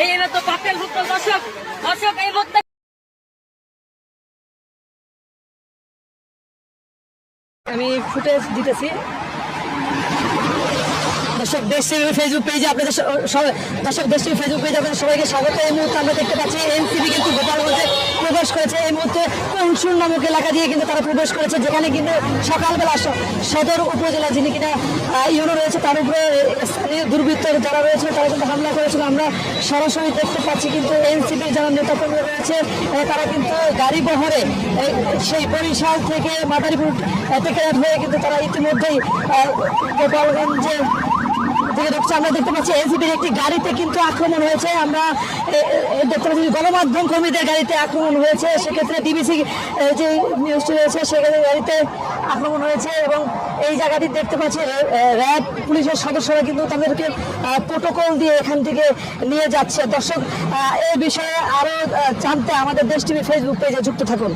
এই এরা তো পাপেল ভুক্ত দর্শক দর্শক এই মুহূর্তে আমি ফুটেজ দিতেছি। দর্শক, দেশ ফেসবুক পেজে আপনাদের সবাই দর্শক, দেশ ফেসবুক পেজে আপনাদের সবাইকে স্বাগত। এই মুহূর্তে আমরা দেখতে পাচ্ছি এনসিপি কিন্তু গোপালগঞ্জে কৌশুল নামক এলাকা দিয়ে কিন্তু তারা প্রবেশ করেছে যেখানে কিন্তু সকালবেলা সদর উপজেলা যিনি কিনা ইউনো রয়েছে তার উপরে স্থানীয় দুর্বৃত্ত যারা রয়েছে তারা কিন্তু হামলা করেছিল। আমরা সরাসরি দেখতে পাচ্ছি কিন্তু এনসিপির যারা নেতাকর্মী রয়েছে তারা কিন্তু গাড়ি বহরে সেই বরিশাল থেকে মাদারীপুর থেকে হয়ে কিন্তু তারা ইতিমধ্যেই আহ, গোপালগঞ্জে থেকে ঢুকছে আমরা দেখতে পাচ্ছি, এনসিপির একটি গাড়িতে কিন্তু আক্রমণ হয়েছে। আমরা দেখতে পাচ্ছি গণমাধ্যম কর্মীদের গাড়িতে আক্রমণ হয়েছে। সেক্ষেত্রে ডিবিসি যে নিউজটি রয়েছে, সেখানে গাড়িতে আক্রমণ হয়েছে এবং এই জায়গাটি দেখতে পাচ্ছি র্যাব পুলিশের সদস্যরা কিন্তু তাদেরকে প্রোটোকল দিয়ে এখান থেকে নিয়ে যাচ্ছে। দর্শক এই বিষয়ে আরও জানতে আমাদের দেশ টিভি ফেসবুক পেজে যুক্ত থাকুন।